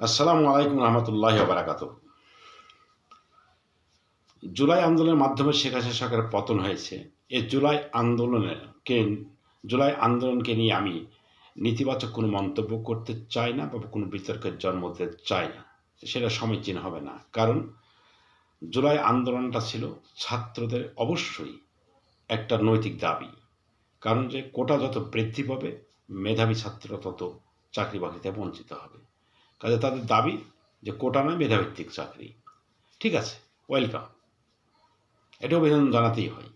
আসসালামু আলাইকুম রহমতুল্লাহ বারাকাত জুলাই আন্দোলনের মাধ্যমে শেখ হাসিনা সরকারের পতন হয়েছে। এই জুলাই আন্দোলনকে জুলাই আন্দোলনকে নিয়ে আমি নেতিবাচক কোনো মন্তব্য করতে চাই না বা কোনো বিতর্কের জন্ম দিতে চাই না। সেটা সমীচীন হবে না। কারণ জুলাই আন্দোলনটা ছিল ছাত্রদের অবশ্যই একটা নৈতিক দাবি। কারণ যে কোটা যত বৃদ্ধি পাবে, মেধাবী ছাত্ররা তত চাকরি বাকরিতে বঞ্চিত হবে। কাজে তাদের দাবি যে কোটা নয়, মেধাভিত্তিক চাকরি। ঠিক আছে ওয়েলকাম এটা অভিনন্দন জানাতেই হয়।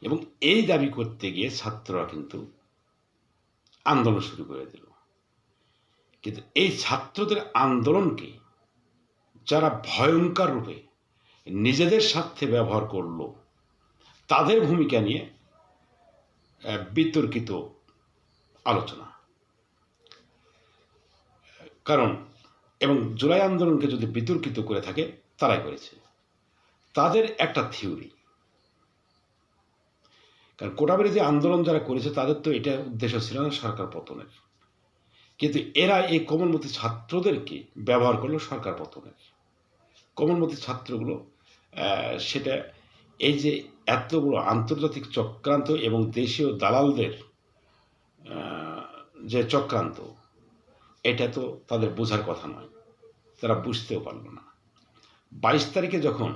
এবং এই দাবি করতে গিয়ে ছাত্ররা কিন্তু আন্দোলন শুরু করে দিল। কিন্তু এই ছাত্রদের আন্দোলনকে যারা ভয়ঙ্কর রূপে নিজেদের স্বার্থে ব্যবহার করল, তাদের ভূমিকা নিয়ে বিতর্কিত আলোচনা। কারণ, এবং জুলাই আন্দোলনকে যদি বিতর্কিত করে থাকে, তারাই করেছে। তাদের একটা থিওরি। কারণ কোটাবিরোধী আন্দোলন যারা করেছে, তাদের তো এটা উদ্দেশ্য ছিল না সরকার পতনের। কিন্তু এরা এই কমলমতি ছাত্রদেরকে ব্যবহার করল সরকার পতনের। কমলমতি ছাত্রগুলো সেটা এই যে এত বড় আন্তর্জাতিক চক্রান্ত এবং দেশীয় দালালদের যে চক্রান্ত এটা তো তাদের বোঝার কথা নয়। তারা বুঝতেও পারল না। বাইশ তারিখে যখন,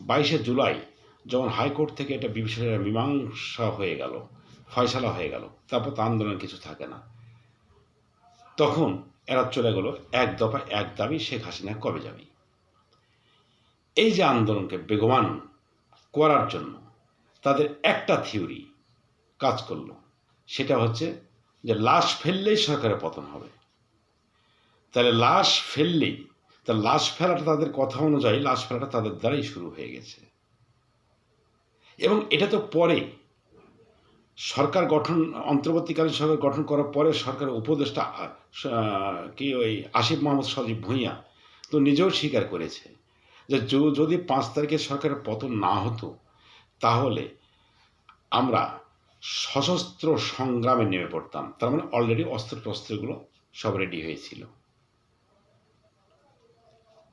বাইশে জুলাই, যখন হাইকোর্ট থেকে এটা বিষয়ের মীমাংসা হয়ে গেল, ফয়সালা হয়ে গেল, তারপর তো আন্দোলন কিছু থাকে না। তখন এরা চলে গেল এক দফা, এক দাবি, শেখ হাসিনা কবে যাবে? এই যে আন্দোলনকে বেগবান করার জন্য তাদের একটা থিওরি কাজ করল, সেটা হচ্ছে যে লাশ ফেললেই সরকারের পতন হবে। তাহলে লাশ ফেললেই তা লাশ ফেলাটা তাদের কথা অনুযায়ী লাশ ফেলাটা তাদের দ্বারাই শুরু হয়ে গেছে। এবং এটা তো পরে, সরকার গঠন, অন্তর্বর্তীকালীন সরকার গঠন করার পরে সরকারের উপদেষ্টা কি ওই আসিফ মোহাম্মদ সজীব ভূঁইয়া তো নিজেও স্বীকার করেছে যে যদি পাঁচ তারিখে সরকারের পতন না হতো, তাহলে আমরা সশস্ত্র সংগ্রামে নেমে পড়তাম। তার মানে অলরেডি অস্ত্র টস্ত্রগুলো সব রেডি হয়েছিল।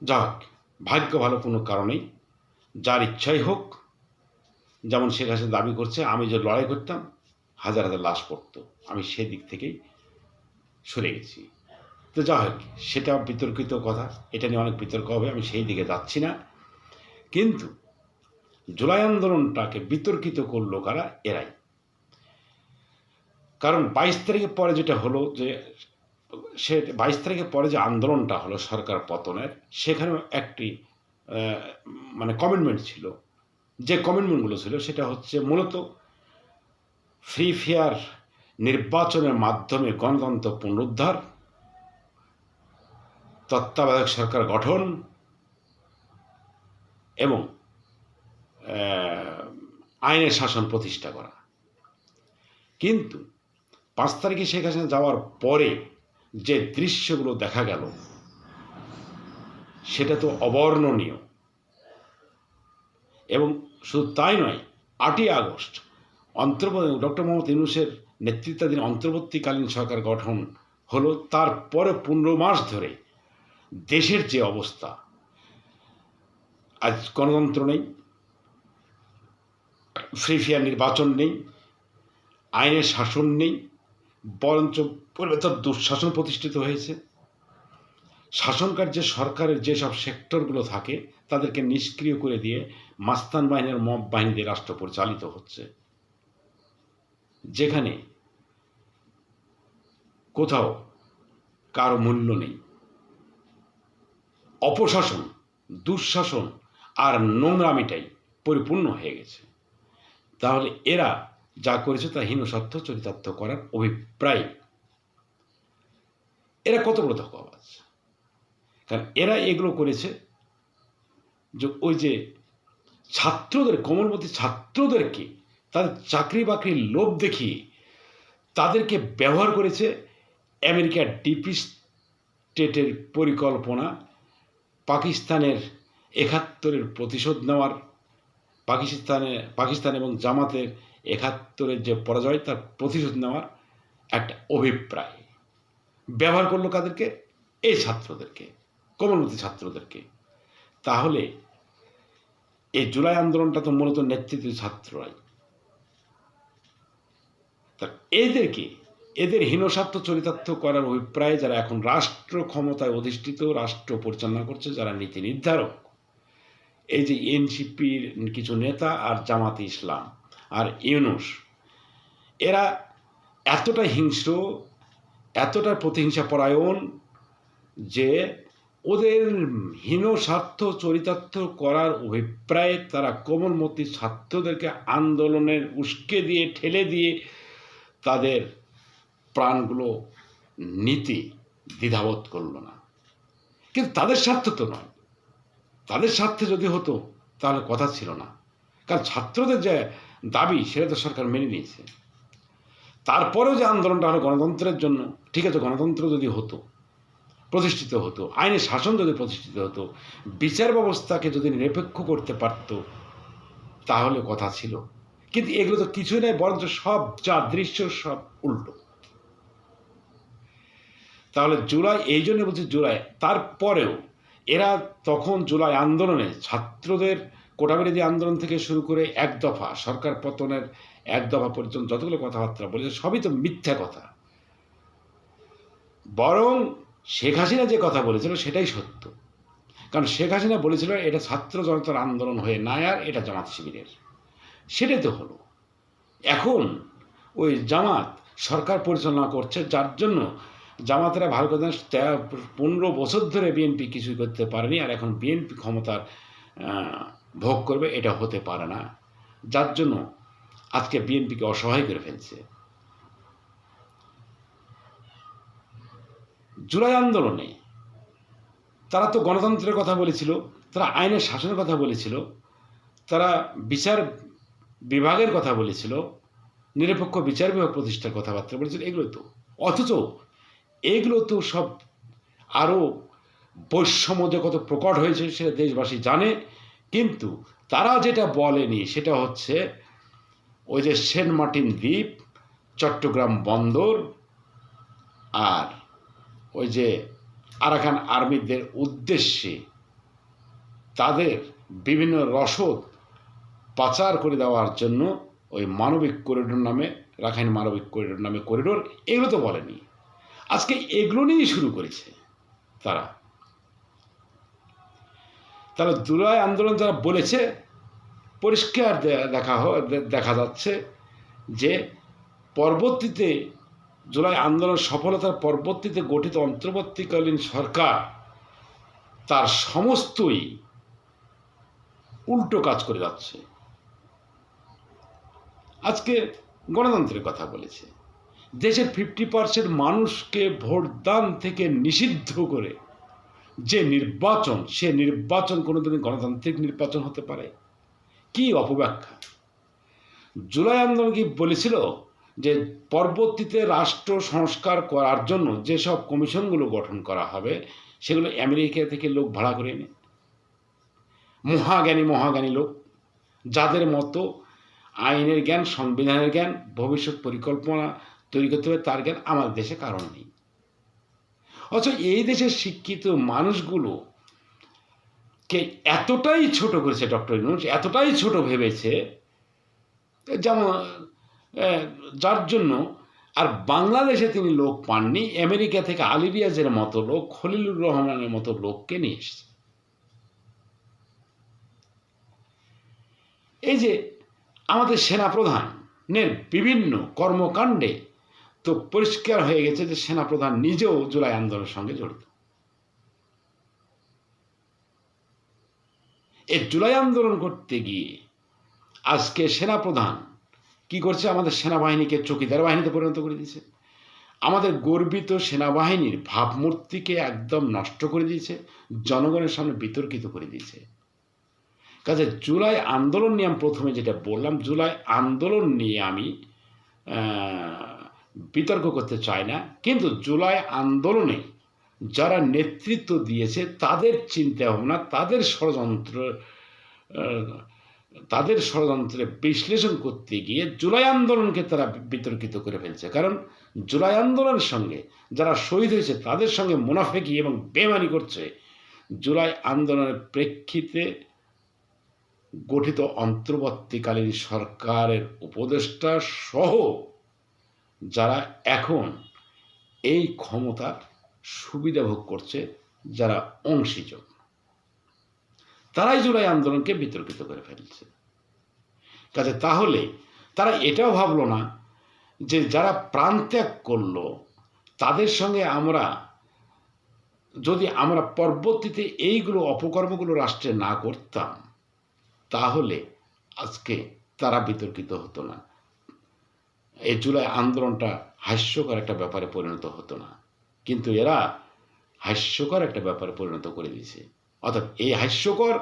যাক, ভাগ্য ভালো কোনো কারণেই। যার ইচ্ছাই হোক, যেমন শেখ হাসিনা দাবি করছে, আমি যে লড়াই করতাম, হাজার হাজার লাশ পড়তো। আমি সেদিক থেকেই সরে গেছি। তো যা হোক, সেটা বিতর্কিত কথা, এটা নিয়ে অনেক বিতর্ক হবে, আমি সেই দিকে যাচ্ছি না। কিন্তু জুলাই আন্দোলনটাকে বিতর্কিত করল কারা? এরাই। কারণ বাইশ তারিখের পরে যেটা হলো যে সে বাইশ তারিখের পরে যে আন্দোলনটা হলো সরকার পতনের সেখানেও একটি মানে কমিটমেন্ট ছিল। যে কমিটমেন্টগুলো ছিল, সেটা হচ্ছে মূলত ফ্রি ফেয়ার নির্বাচনের মাধ্যমে গণতন্ত্র পুনরুদ্ধার, তত্ত্বাবধায়ক সরকার গঠন এবং আইনের শাসন প্রতিষ্ঠা করা। কিন্তু পাঁচ তারিখে শেখ হাসিনা যাওয়ার পরে যে দৃশ্যগুলো দেখা গেল, সেটা তো অবর্ণনীয়। এবং শুধু তাই নয়, আটই আগস্ট, অন্তর্বর্তী ডক্টর মোহাম্মদ ইউনুসের নেতৃত্বাধীন অন্তর্বর্তীকালীন সরকার গঠন হলো, তারপরে পনেরো মাস ধরে দেশের যে অবস্থা, আজ গণতন্ত্র নেই ফ্রি ফেয়ার নির্বাচন নেই, আইনের শাসন নেই বরঞ্চ পূর্বে দুঃশাসন প্রতিষ্ঠিত হয়েছে। শাসন কার্যে সরকারের যেসব সেক্টরগুলো থাকে, তাদেরকে নিষ্ক্রিয় করে দিয়ে মাস্তান বাহিনীর মব বাহিনী দিয়ে রাষ্ট্র পরিচালিত হচ্ছে। যেখানে কোথাও কারও মূল্য নেই। অপশাসন, দুঃশাসন আর নোংরামিটাই পরিপূর্ণ হয়ে গেছে। তাহলে এরা যা করেছে তা হীন সত্য, চরিতার্থ করার অভিপ্রায়। এরা কত বড় ধোকাবাজ কারণ এরা এগুলো করেছে যে ওই যে ছাত্রদের, কোমলমতি ছাত্রদেরকে, তাদের চাকরি বাকরির লোভ দেখিয়ে তাদেরকে ব্যবহার করেছে আমেরিকার ডিপি স্টেটের পরিকল্পনা, পাকিস্তানের একাত্তরের প্রতিশোধ নেওয়ার, পাকিস্তানে, পাকিস্তান এবং জামাতের একাত্তরের যে পরাজয়, তার প্রতিশোধ নেওয়ার একটা অভিপ্রায়। ব্যবহার করল কাদেরকে? এই ছাত্রদেরকে কোমলমতি ছাত্রদেরকে। তাহলে এই জুলাই আন্দোলনটা তো মূলত নেতৃত্ব ছাত্ররাই। তা এদেরকে, এদের হীনস্বার্থ চরিতার্থ করার অভিপ্রায় যারা এখন রাষ্ট্র ক্ষমতায় অধিষ্ঠিত, রাষ্ট্র পরিচালনা করছে, যারা নীতি নির্ধারক, এই যে এনসিপির কিছু নেতা আর জামাতে ইসলাম আর ইউনুস, এরা এতটা হিংস্র, এতটা প্রতিহিংসা পরায়ণ যে ওদের হীন স্বার্থ, চরিতার্থ করার অভিপ্রায়ে তারা কোমলমতি ছাত্রদেরকে আন্দোলনের উস্কে দিয়ে, ঠেলে দিয়ে তাদের প্রাণগুলো নীতি দ্বিধাবোধ করল না। কিন্তু তাদের স্বার্থ তো নয়। তাদের স্বার্থে যদি হতো, তাহলে কথা ছিল না। কারণ ছাত্রদের যে দাবি সেটা তো সরকার মেনে নিয়েছে। তারপরেও যে আন্দোলনটা হলো গণতন্ত্রের জন্য, ঠিক আছে, গণতন্ত্র যদি হতো, প্রতিষ্ঠিত হতো, আইনের শাসন যদি প্রতিষ্ঠিত হতো, বিচার ব্যবস্থাকে যদি নিরপেক্ষ করতে পারত, তাহলে কথা ছিল। কিন্তু এগুলো তো কিছুই নেই বরঞ্চ সব, যা দৃশ্য সব উল্টো। তাহলে জুলাই, এই জন্য বলছি জুলাই। তারপরেও এরা তখন জুলাই আন্দোলনে ছাত্রদের কোটাবিরোধী আন্দোলন থেকে শুরু করে এক দফা, সরকার পতনের এক দফা পর্যন্ত যতগুলো কথাবার্তা বলেছে, সবই তো মিথ্যা কথা। বরং শেখ হাসিনা যে কথা বলেছিল সেটাই সত্য। কারণ শেখ হাসিনা বলেছিল, এটা ছাত্র জনতার আন্দোলন হয়ে নাই আর এটা জামাত শিবিরের। সেটাই তো হলো। এখন ওই জামাত সরকার পরিচালনা করছে, যার জন্য জামাতেরা ভালো কথা তেরো, পনেরো বছর ধরে বিএনপি কিছুই করতে পারেনি, আর এখন বিএনপি ক্ষমতার ভোগ করবে, এটা হতে পারে না। যার জন্য আজকে বিএনপিকে অসহায় করে ফেলছে। জুলাই আন্দোলনে তারা তো গণতন্ত্রের কথা বলেছিল, তারা আইনের শাসনের কথা বলেছিল, তারা বিচার বিভাগের কথা বলেছিল, নিরপেক্ষ বিচার বিভাগ প্রতিষ্ঠার কথাবার্তা বলেছিল এগুলো তো। অথচ এগুলো তো সব আরও বৈষম্য যে কত প্রকট হয়েছে, সেটা দেশবাসী জানে। কিন্তু তারা যেটা বলেনি সেটা হচ্ছে ওই যে সেন্ট মার্টিন দ্বীপ, চট্টগ্রাম বন্দর আর ওই যে আরাকান আর্মিদের উদ্দেশ্যে তাদের বিভিন্ন রসদ পাচার করে দেওয়ার জন্য ওই মানবিক করিডোর নামে, রাখাইন মানবিক করিডোর নামে করিডোর এগুলো তো বলেনি। আজকে এগুলো নিয়েই শুরু করেছে তারা। তারা জুলাই আন্দোলন যারা বলেছে, পরিষ্কার দেখা দেখা যাচ্ছে যে পরবর্তীতে জুলাই আন্দোলন সফলতার পরবর্তীতে গঠিত অন্তর্বর্তীকালীন সরকার তার সমস্তই উল্টো কাজ করে যাচ্ছে। আজকে গণতন্ত্রের কথা বলেছে। দেশের ফিফটি পার্সেন্ট মানুষকে ভোটদান থেকে নিষিদ্ধ করে যে নির্বাচন, সে নির্বাচন কোনোদিন গণতান্ত্রিক নির্বাচন হতে পারে। কি অপব্যাখ্যা? জুলাই আন্দোলন কি বলেছিল যে পরবর্তীতে রাষ্ট্র সংস্কার করার জন্য যেসব কমিশনগুলো গঠন করা হবে, সেগুলো আমেরিকা থেকে লোক ভাড়া করে এনে। মহাজ্ঞানী মহাজ্ঞানী লোক, যাদের মতো আইনের জ্ঞান, সংবিধানের জ্ঞান, ভবিষ্যৎ পরিকল্পনা তৈরি করতে হবে, তার জ্ঞান আমাদের দেশে কারণ নেই। অথচ এই দেশের শিক্ষিত মানুষগুলো কে এতটাই ছোট করেছে ডক্টর ইউনুস, এতটাই ছোট ভেবেছে, যেমন যার জন্য আর বাংলাদেশে তিনি লোক পাননি, আমেরিকা থেকে আলিবিয়াজের মতো লোক, খলিলুর রহমানের মতো লোককে নিয়ে এসেছে। এই যে আমাদের সেনাপ্রধানের বিভিন্ন কর্মকাণ্ডে তো পরিষ্কার হয়ে গেছে যে সেনাপ্রধান নিজেও জুলাই আন্দোলনের সঙ্গে জড়িত। এই জুলাই আন্দোলন করতে গিয়ে আজকে সেনাপ্রধান কি করছে? আমাদের সেনাবাহিনীকে চকিদার বাহিনীতে পরিণত করে দিয়েছে। আমাদের গর্বিত সেনাবাহিনীর ভাবমূর্তিকে একদম নষ্ট করে দিয়েছে, জনগণের সামনে বিতর্কিত করে দিয়েছে। কাজে জুলাই আন্দোলন নিয়ে আমি প্রথমে যেটা বললাম, জুলাই আন্দোলন নিয়ে আমি বিতর্ক করতে চায় না। কিন্তু জুলাই আন্দোলনে যারা নেতৃত্ব দিয়েছে, তাদের চিন্তা ভাবনা তাদের ষড়যন্ত্র তাদের ষড়যন্ত্রে বিশ্লেষণ করতে গিয়ে জুলাই আন্দোলনকে তারা বিতর্কিত করে ফেলছে। কারণ জুলাই আন্দোলনের সঙ্গে যারা শহীদ হয়েছে, তাদের সঙ্গে মুনাফেকি এবং বেমানি করছে? জুলাই আন্দোলনের প্রেক্ষিতে গঠিত অন্তর্বর্তীকালীন সরকারের উপদেষ্টা সহ যারা এখন এই ক্ষমতার সুবিধা ভোগ করছে, যারা অংশীজন, তারাই জুলাই আন্দোলনকে বিতর্কিত করে ফেলছে। কাজে তাহলে তারা এটাও ভাবলো না যে যারা প্রাণত্যাগ করল, তাদের সঙ্গে আমরা, যদি আমরা পরবর্তীতে এইগুলো অপকর্মগুলো রাষ্ট্রে না করতাম, তাহলে আজকে তারা বিতর্কিত হতো না। এই জুলাই আন্দোলনটা হাস্যকর একটা ব্যাপারে পরিণত হতো না। কিন্তু এরা হাস্যকর একটা ব্যাপারে পরিণত করে দিয়েছে। অর্থাৎ এই হাস্যকর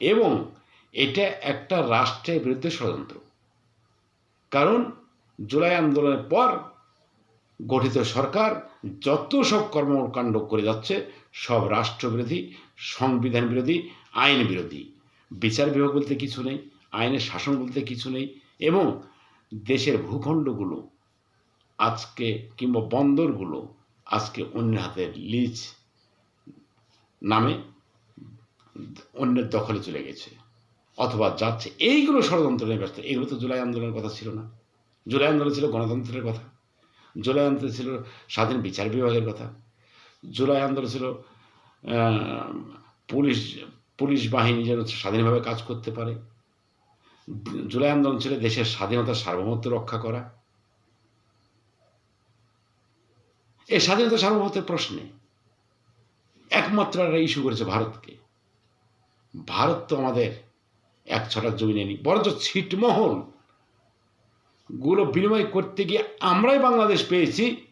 এবং এটা একটা রাষ্ট্রের বিরুদ্ধে ষড়যন্ত্র। কারণ জুলাই আন্দোলনের পর গঠিত সরকার যত সব কর্মকাণ্ড করে যাচ্ছে, সব রাষ্ট্রবিরোধী, সংবিধান বিরোধী, আইন বিরোধী। বিচার বিভাগ বলতে কিছু নেই, আইনের শাসন বলতে কিছু নেই এবং দেশের ভূখণ্ডগুলো, আজকে কিংবা বন্দরগুলো আজকে অন্য হাতের লিজ নামে অন্যের দখলে চলে গেছে। অথবা যাচ্ছে। এইগুলো ষড়যন্ত্র নিয়ে ব্যস্ত। এগুলো তো জুলাই আন্দোলনের কথা ছিল না। জুলাই আন্দোলন ছিল গণতন্ত্রের কথা। জুলাই আন্দোলন ছিল স্বাধীন বিচার বিভাগের কথা। জুলাই আন্দোলন ছিল পুলিশ পুলিশ বাহিনী যেন স্বাধীনভাবে কাজ করতে পারে। জুলাই আন্দোলন ছিল দেশের স্বাধীনতা সার্বভৌমত্ব রক্ষা করা। এই স্বাধীনতা সার্বভৌমত্বের প্রশ্নে একমাত্র একটা ইস্যু করেছে ভারতকে। ভারত তো আমাদের এক ছটার জমি নেয়নি বরঞ্চ ছিটমহলগুলো বিনিময় করতে গিয়ে আমরাই বাংলাদেশ পেয়েছি,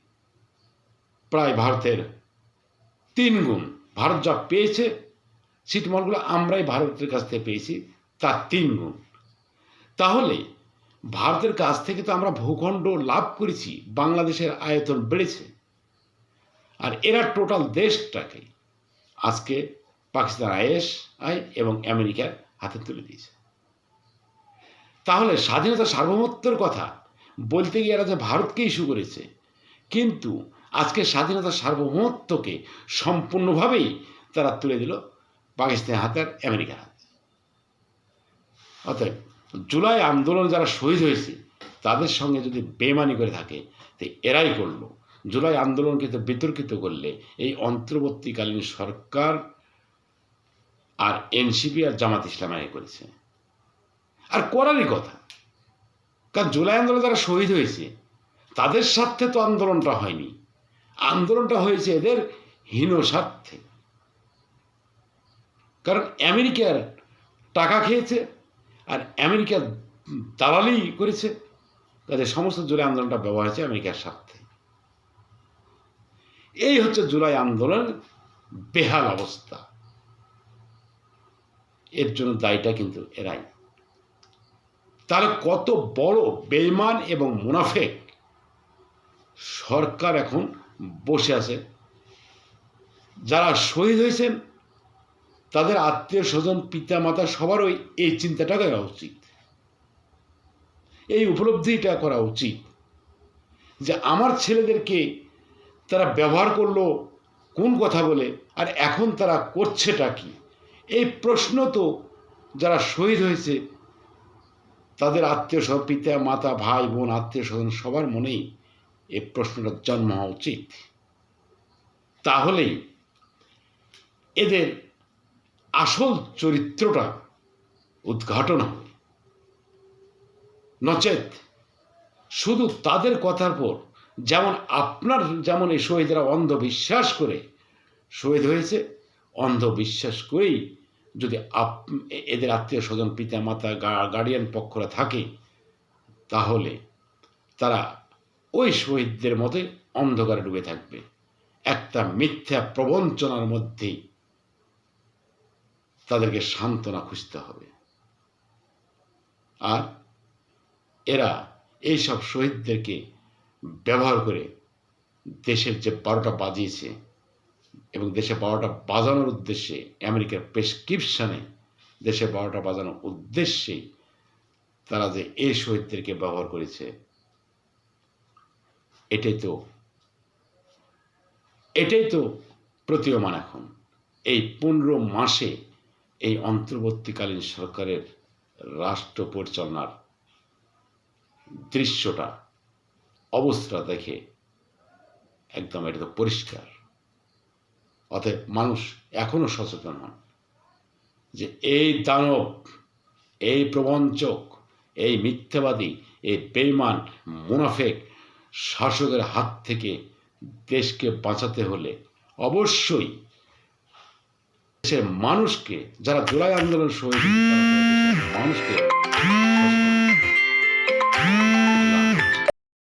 প্রায় ভারতের তিন গুণ। ভারত যা পেয়েছে, ছিটমহলগুলো আমরাই ভারতের কাছ থেকে পেয়েছি, তার তিন গুণ। তাহলে ভারতের কাছ থেকে তো আমরা ভূখণ্ড লাভ করেছি, বাংলাদেশের আয়তন বেড়েছে। আর এরা টোটাল দেশটাকে আজকে পাকিস্তান আইএস আই এবং আমেরিকার হাতে তুলে দিয়েছে। তাহলে স্বাধীনতা সার্বভৌমত্বের কথা বলতে গিয়ে এরা যে ভারতকে ইস্যু করেছে, কিন্তু আজকে স্বাধীনতা সার্বভৌমত্বকে সম্পূর্ণভাবেই তারা তুলে দিল পাকিস্তানের হাতে আর আমেরিকার হাতে। অতএব জুলাই আন্দোলন যারা শহীদ হয়েছে, তাদের সঙ্গে যদি বেমানি করে থাকে, তো এরাই করল। জুলাই আন্দোলনকে তো বিতর্কিত করলে এই অন্তর্বর্তীকালীন সরকার আর এনসিপি আর জামাত ইসলাম আগে করেছে। আর করারই কথা। কারণ জুলাই আন্দোলন যারা শহীদ হয়েছে, তাদের স্বার্থে তো আন্দোলনটা হয়নি। আন্দোলনটা হয়েছে এদের হীন স্বার্থে। কারণ আমেরিকার টাকা খেয়েছে আর আমেরিকার দালালি করেছে, তাদের সমস্ত জুলাই আন্দোলনটা ব্যবহার হয়েছে আমেরিকার স্বার্থে। এই হচ্ছে জুলাই আন্দোলনের বেহাল অবস্থা। এর জন্য দায়টা কিন্তু এরাই। তাহলে কত বড় বেইমান এবং মুনাফেক সরকার এখন বসে আছে, যারা শহীদ হয়েছেন তাদের আত্মীয় স্বজন পিতা মাতা সবারই এই চিন্তাটা করা উচিত। এই উপলব্ধিটা করা উচিত যে আমার ছেলেদেরকে তারা ব্যবহার করল, কোন কথা বলে, আর এখন তারা করছেটা কি? এই প্রশ্ন তো যারা শহীদ হয়েছে, তাদের আত্মীয় স্বজন পিতা মাতা ভাই, বোন, আত্মীয় স্বজন সবার মনেই এই প্রশ্নটার জন্ম হওয়া উচিত। তাহলেই এদের আসল চরিত্রটা উদ্ঘাটন। হবে নচেত, শুধু তাদের কথার পর যেমন আপনার যেমন এই শহীদরা অন্ধবিশ্বাস করে, শহীদ হয়েছে, অন্ধবিশ্বাস করেই যদি আপ, এদের আত্মীয় স্বজন পিতা মাতা গার্ডিয়ান পক্ষরা থাকে, তাহলে তারা ওই শহীদদের মতে অন্ধকারে ডুবে থাকবে। একটা মিথ্যা প্রবঞ্চনার মধ্যেই তাদেরকে সান্ত্বনা খুঁজতে হবে। আর এরা এইসব শহীদদেরকে ব্যবহার করে দেশের যে বারোটা বাজিয়েছে এবং দেশে বারোটা বাজানোর উদ্দেশ্যে আমেরিকার প্রেসক্রিপশানে দেশে বারোটা বাজানোর উদ্দেশ্যেই তারা যে এই শহীদদেরকে ব্যবহার করেছে, এটাই তো এটাই তো প্রতীয়মান এখন। এই পনেরো মাসে এই অন্তর্বর্তীকালীন সরকারের রাষ্ট্র পরিচালনার দৃশ্যটা অবস্থা দেখে একদম এটা তো পরিষ্কার। অতএব মানুষ এখনও সচেতন হন যে এই দানব, এই প্রবঞ্চক, এই মিথ্যাবাদী, এই বেইমান মুনাফেক শাসকের হাত থেকে দেশকে বাঁচাতে হলে অবশ্যই দেশের মানুষকে যারা জুলাই আন্দোলন শহীদ মানুষকে